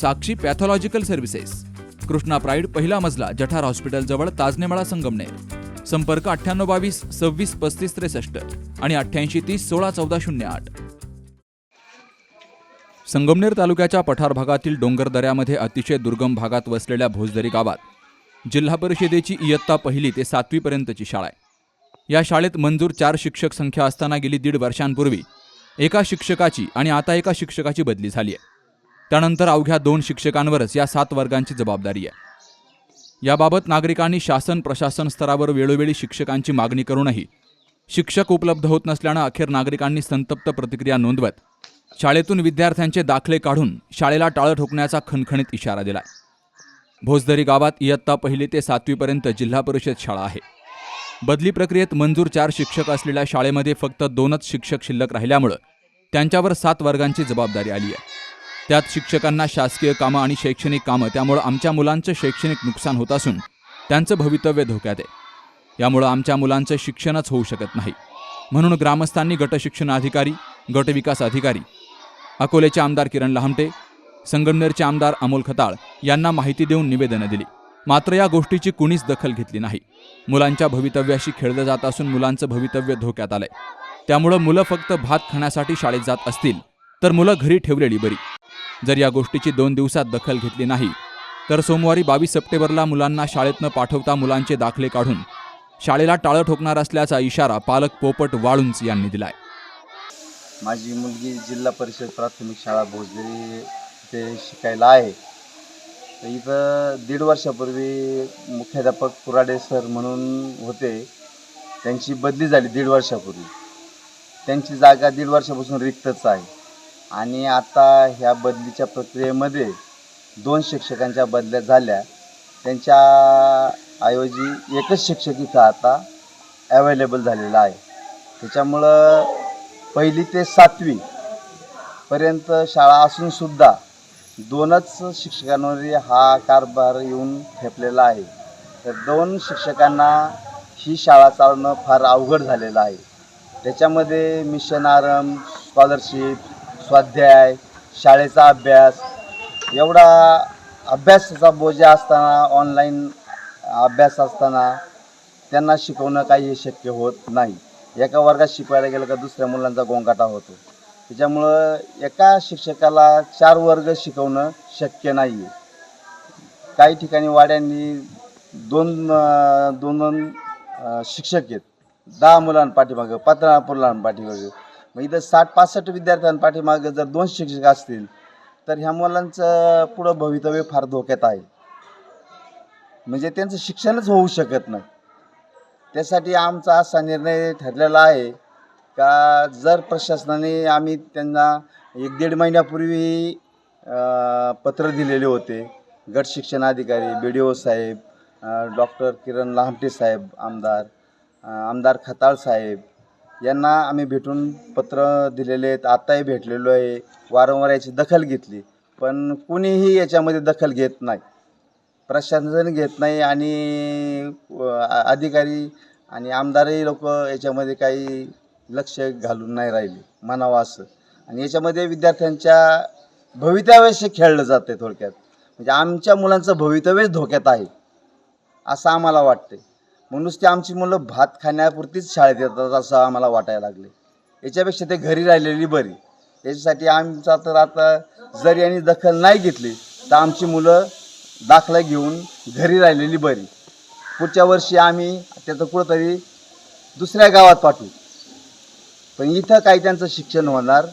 साक्षी pathological services. Krishna pride पहिला मजला जठार hospital जवळ ताजनेमाळा संगमनेर. संपर्क अठ्ठ्याण्णव बावीस सव्वीस पस्तीस त्रेसष्ट आणि अठ्ठ्याऐंशी तीस सोळा चौदा शून्य आठ. संगमनेर तालुक्याच्या पठार भागातील डोंगर दऱ्यामध्ये अतिशय दुर्गम भागात वसलेल्या भोजदरी गावात जिल्हा परिषदेची इयत्ता पहिली ते सातवीपर्यंतची शाळा आहे. या शाळेत मंजूर चार शिक्षक संख्या असताना गेली दीड वर्षांपूर्वी. एका शिक्षकाची आणि आता एका शिक्षकाची बदली झाली आहे. त्यानंतर अवघ्या दोन शिक्षकांवरच या सात वर्गांची जबाबदारी आहे. याबाबत नागरिकांनी शासन प्रशासन स्तरावर वेळोवेळी शिक्षकांची मागणी करूनही शिक्षक उपलब्ध होत नसल्यानं अखेर नागरिकांनी संतप्त प्रतिक्रिया नोंदवत शाळेतून विद्यार्थ्यांचे दाखले काढून शाळेला टाळं ठोकण्याचा खणखणीत इशारा दिला भोजदरी गावात इयत्ता पहिली ते सातवीपर्यंत जिल्हा परिषद शाळा आहे. बदली प्रक्रियेत मंजूर चार शिक्षक असलेल्या शाळेमध्ये फक्त दोनच शिक्षक शिल्लक राहिल्यामुळं त्यांच्यावर सात वर्गांची जबाबदारी आली आहे. त्यात शिक्षकांना शासकीय कामं आणि शैक्षणिक कामं त्यामुळं आमच्या मुलांचं शैक्षणिक नुकसान होत असून त्यांचं भवितव्य धोक्यात आहे. यामुळं आमच्या मुलांचं शिक्षणच होऊ शकत नाही. म्हणून ग्रामस्थांनी गटशिक्षण अधिकारी गटविकास अधिकारी अकोलेचे आमदार किरण लहामटे संगमनेरचे आमदार अमोल खताळ यांना माहिती देऊन निवेदनं दिली. मात्र या गोष्टीची कुणीच दखल घेतली नाही. मुलांच्या भवितव्याशी खेळलं जात असून मुलांचं भवितव्य धोक्यात आलंय. त्यामुळं मुलं फक्त भात खाण्यासाठी शाळेत जात असतील तर मुलं घरी ठेवलेली बरी. जर या गोष्टीची दोन दिवसात दखल घेतली नाही तर सोमवारी बावीस सप्टेंबरला मुलांना शाळेत न पाठवता मुलांचे दाखले काढून शाळेला टाळं ठोकणार असल्याचा इशारा पालक पोपट वाळुंज यांनी दिलाय. माझी मुलगी जिल्हा परिषद प्राथमिक शाळा भोजरी ते शिकायला आहे. तर इथं दीड वर्षापूर्वी मुख्याध्यापक कुराडे सर म्हणून होते. त्यांची बदली झाली दीड वर्षापूर्वी. त्यांची जागा दीड वर्षापासून रिक्तच आहे. आणि आता ह्या बदलीच्या प्रक्रियेमध्ये दोन शिक्षकांच्या बदल्या झाल्या. त्यांच्या ऐवजी एकच शिक्षक इथं आता अवेलेबल झालेला आहे. त्याच्यामुळं पहिली ते सातवी पर्यंत शाळा असूनसुद्धा दोनच शिक्षकांवर हा कारभार येऊन ठेपलेला आहे. तर दोन शिक्षकांना ही शाळा चालवणं फार अवघड झालेलं आहे. त्याच्यामध्ये मिशन आरम स्कॉलरशिप स्वाध्याय शाळेचा अभ्यास एवढा अभ्यासाचा बोजा असताना ऑनलाईन अभ्यास असताना त्यांना शिकवणं काही शक्य होत नाही. एका वर्गात शिकवायला गेलं का दुसऱ्या मुलांचा गोंगाटा होतो. त्याच्यामुळं एका शिक्षकाला चार वर्ग शिकवणं शक्य नाही आहे काही ठिकाणी वाड्यांनी दोन दोन दोन शिक्षक आहेत. दहा मुलांपाठीमागं पंधरा मुलांपाठीमागं मग इथं साठ पासष्ट विद्यार्थ्यांपाठीमागे जर दोन शिक्षक असतील तर ह्या मुलांचं पुढं भवितव्य फार धोक्यात आहे. म्हणजे त्यांचं शिक्षणच होऊ शकत नाही. त्यासाठी आमचा असा निर्णय ठरलेला आहे का जर प्रशासनाने आम्ही त्यांना एक दीड महिन्यापूर्वी पत्र दिलेले होते गट शिक्षण अधिकारी बी डी ओ साहेब डॉक्टर किरण लहामटे साहेब आमदार आमदार खताळ साहेब यांना आम्ही भेटून पत्र दिलेले आहेत. आत्ताही भेटलेलो आहे. वारंवार याची दखल घेतली. पण कुणीही याच्यामध्ये दखल घेत नाही. प्रशासन घेत नाही आणि अधिकारी आणि आमदारही लोक याच्यामध्ये काही लक्ष घालून नाही राहिले. म्हणावं असं. आणि याच्यामध्ये विद्यार्थ्यांच्या भवितव्याशी खेळलं जातं आहे थोडक्यात. म्हणजे आमच्या मुलांचं भवितव्यच धोक्यात आहे. असं आम्हाला वाटतंय. म्हणूनच ते आमची मुलं भात खाण्यापुरतीच शाळेत येतात असं आम्हाला वाटायला लागले. याच्यापेक्षा ते घरी राहिलेली बरी. याच्यासाठी आमचा तर आता जर यांनी दखल नाही घेतली तर आमची मुलं दाखला घेऊन घरी राहिलेली बरी. पुढच्या वर्षी आम्ही त्याचं कुठंतरी दुसऱ्या गावात पाठवू. पण इथं काही त्यांचं शिक्षण होणार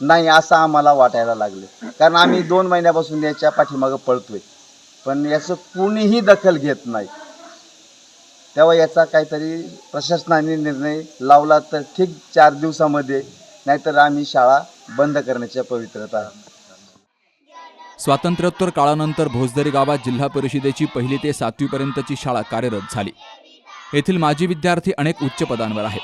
नाही असं आम्हाला वाटायला लागले. कारण आम्ही दोन महिन्यापासून याच्या पाठीमागं पळतोय. पण याचं कुणीही दखल घेत नाही. तेव्हा याचा काहीतरी प्रशासनाने निर्णय लावला तर ठीक चार दिवसामध्ये नाहीतर आम्ही शाळा बंद करण्याच्या पवित्रता आहे स्वातंत्र्योत्तर काळानंतर भोजदरी गावात जिल्हा परिषदेची पहिली ते सातवीपर्यंतची शाळा कार्यरत झाली. येथील माजी विद्यार्थी अनेक उच्च पदांवर आहेत.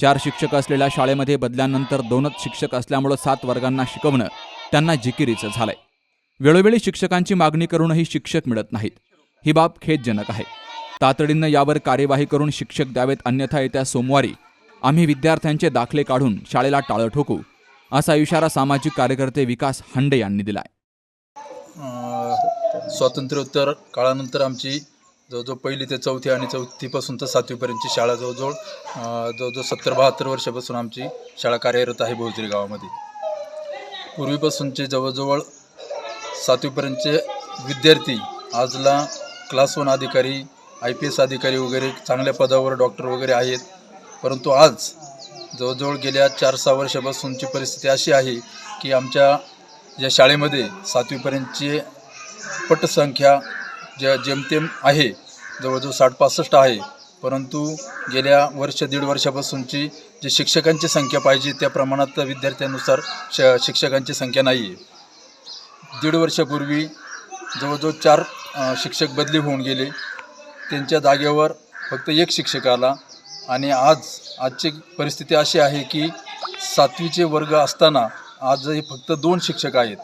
चार शिक्षक असलेल्या शाळेमध्ये बदल्यानंतर दोनच शिक्षक असल्यामुळं सात वर्गांना शिकवणं त्यांना जिकिरीचं झालंय. वेळोवेळी शिक्षकांची मागणी करूनही शिक्षक मिळत नाहीत. ही बाब खेदजनक आहे. तातडीनं यावर कार्यवाही करून शिक्षक द्यावेत अन्यथा येत्या सोमवारी आम्ही विद्यार्थ्यांचे दाखले काढून शाळेला टाळं ठोकू असा इशारा सामाजिक कार्यकर्ते विकास हांडे यांनी दिलाय. स्वातंत्र्योत्तर काळानंतर आमची जवळजवळ पहिली ते चौथी आणि चौथीपासून तर सातवीपर्यंतची शाळा जवळजवळ जवळजवळ सत्तर बहात्तर वर्षापासून आमची शाळा कार्यरत आहे भोजरी गावामध्ये. पूर्वीपासूनचे जवळजवळ सातवीपर्यंतचे विद्यार्थी आजला क्लास वन अधिकारी आय पी एस अधिकारी वगैरे चांगल्या पदावर डॉक्टर वगैरे आहेत. परंतु आज जवळजवळ गेल्या चार सहा वर्षापासूनची परिस्थिती अशी आहे की आमच्या या शाळेमध्ये सातवीपर्यंतची पटसंख्या ज्या जेमतेम आहे जवळजवळ साठ पासष्ट आहे. परंतु गेल्या वर्ष दीड वर्षापासूनची जी शिक्षकांची संख्या पाहिजे त्या प्रमाणात विद्यार्थ्यांनुसार श शिक्षकांची संख्या नाही आहे दीड वर्षापूर्वी जवळजवळ चार शिक्षक बदली होऊन गेले. त्यांच्या जागेवर फक्त एक शिक्षक आला आणि आज आजची परिस्थिती अशी आहे की सातवीचे वर्ग असताना आजही फक्त दोन शिक्षक आहेत.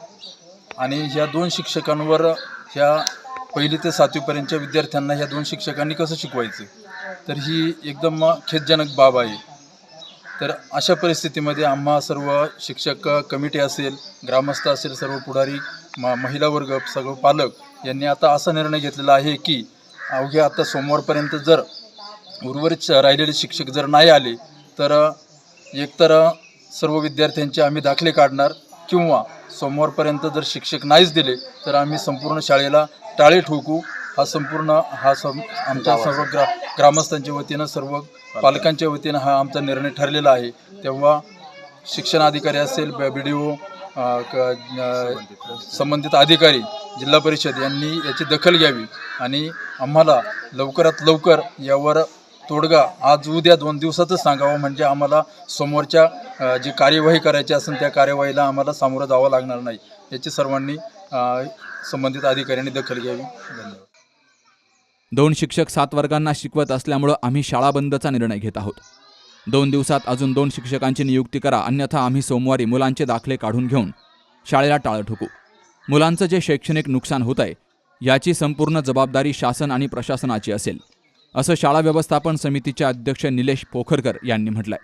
आणि ह्या दोन शिक्षकांवर ह्या पहिली ते सातवीपर्यंतच्या विद्यार्थ्यांना ह्या दोन शिक्षकांनी कसं शिकवायचं? तर ही एकदम खेदजनक बाब आहे. तर अशा परिस्थितीमध्ये आम्हा सर्व शिक्षक कमिटी असेल ग्रामस्थ असेल सर्व पुढारी म महिला वर्ग सर्व पालक यांनी आता असा निर्णय घेतलेला आहे की अवघ्या आता सोमवारपर्यंत जर उर्वरित राहिलेले शिक्षक जर नाही आले तर एकतर सर्व विद्यार्थ्यांचे आम्ही दाखले काढणार किंवा सोमवारपर्यंत जर शिक्षक नाहीच दिले तर आम्ही संपूर्ण शाळेला टाळे ठोकू. हा संपूर्ण हा सम आमच्या सर्व ग्रा ग्रामस्थांच्या वतीनं सर्व पालकांच्या वतीनं हा आमचा निर्णय ठरलेला आहे. तेव्हा शिक्षण अधिकारी असेल बी डी ओ संबंधित अधिकारी जिल्हा परिषद यांनी याची दखल घ्यावी आणि आम्हाला लवकरात लवकर यावर तोडगा आज उद्या दोन दिवसातच सांगावं म्हणजे आम्हाला समोरच्या जी कार्यवाही करायची असेल त्या कार्यवाहीला आम्हाला सामोरं जावं लागणार नाही. याची सर्वांनी संबंधित अधिकाऱ्यांनी दखल घ्यावी. धन्यवाद. दोन शिक्षक सात वर्गांना शिकवत असल्यामुळं आम्ही शाळा बंदचा निर्णय घेत आहोत. दोन दिवसात अजून दोन शिक्षकांची नियुक्ती करा अन्यथा आम्ही सोमवारी मुलांचे दाखले काढून घेऊन शाळेला टाळं ठोकू. मुलांचं जे शैक्षणिक नुकसान होत आहे याची संपूर्ण जबाबदारी शासन आणि प्रशासनाची असेल. असं शाळा व्यवस्थापन समितीचे अध्यक्ष निलेश पोखरकर यांनी म्हटलंय.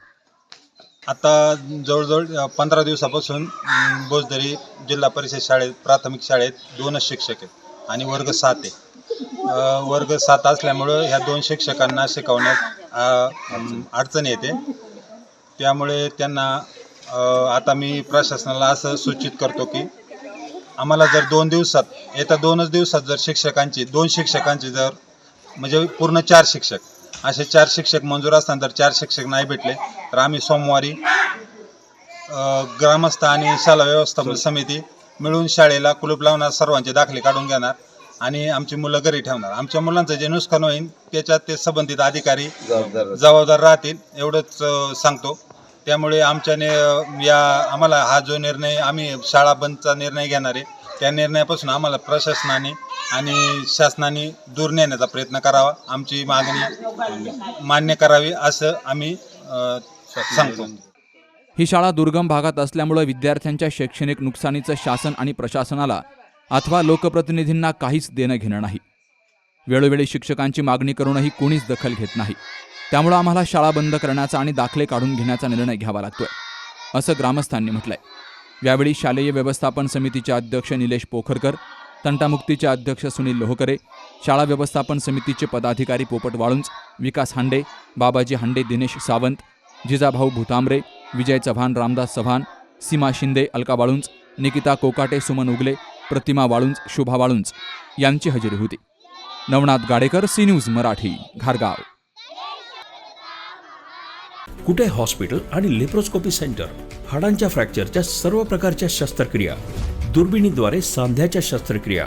आता जवळजवळ पंधरा दिवसापासून बोजदरी जिल्हा परिषद शाळेत प्राथमिक शाळेत दोनच शिक्षक आहेत आणि वर्ग सात आहे. वर्ग सात असल्यामुळं ह्या दोन शिक्षकांना शिकवण्यात अडचण येते. त्यामुळे त्यांना आता मी प्रशासनाला असं सूचित करतो की आम्हाला जर दोन दिवसात येत्या दोनच दिवसात जर शिक्षकांची दोन शिक्षकांची जर म्हणजे पूर्ण चार शिक्षक असे चार शिक्षक मंजूर असताना जर चार शिक्षक नाही भेटले तर आम्ही सोमवारी ग्रामस्थ आणि शाळा व्यवस्थापन समिती मिळून शाळेला कुलूप लावणार सर्वांचे दाखले काढून घेणार. आणि आमची मुलं घरी ठेवणार. आमच्या मुलांचं जे नुकसान होईल त्याच्यात ते संबंधित अधिकारी जबाबदार राहतील. एवढंच सांगतो. त्यामुळे आमच्याने या आम्हाला हा जो निर्णय आम्ही शाळा बंदचा निर्णय घेणार आहे त्या निर्णयापासून आम्हाला प्रशासनाने आणि शासनाने दूर नेण्याचा प्रयत्न करावा. आमची मागणी मान्य करावी असं आम्ही सांगतो. ही शाळा दुर्गम भागात असल्यामुळं विद्यार्थ्यांच्या शैक्षणिक नुकसानीचं शासन आणि प्रशासनाला अथवा लोकप्रतिनिधींना काहीच देणं घेणं नाही. वेळोवेळी शिक्षकांची मागणी करूनही कोणीच दखल घेत नाही. त्यामुळं आम्हाला शाळा बंद करण्याचा आणि दाखले काढून घेण्याचा निर्णय घ्यावा लागतोय असं ग्रामस्थांनी म्हटलंय. यावेळी शालेय व्यवस्थापन समितीचे अध्यक्ष निलेश पोखरकर तंटामुक्तीचे अध्यक्ष सुनील लोहकरे शाळा व्यवस्थापन समितीचे पदाधिकारी पोपट वाळुंज विकास हांडे बाबाजी हांडे दिनेश सावंत जिजाभाऊ भूतांबरे विजय चव्हाण रामदास चव्हाण सीमा शिंदे अलका वाळुंज निकिता कोकाटे सुमन उगले प्रतिमा वाळुंज शोभा वाळुंज यांची हजेरी होती. नवनाथ गाडेकर सी न्यूज मराठी घारगाव. कुठे हॉस्पिटल आणि लेप्रोस्कोपी सेंटर? हाडांच्या फ्रॅक्चरच्या सर्व प्रकारच्या शस्त्रक्रिया. दुर्बिणीद्वारे सांध्याच्या शस्त्रक्रिया.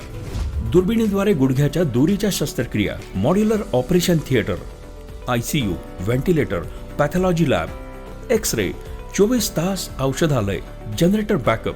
दुर्बिणीद्वारे गुडघ्याच्या दोरीच्या शस्त्रक्रिया. Modular operation theatre. I C U ventilator pathology lab. X ray चोवीस तास औषधालय. Generator backup.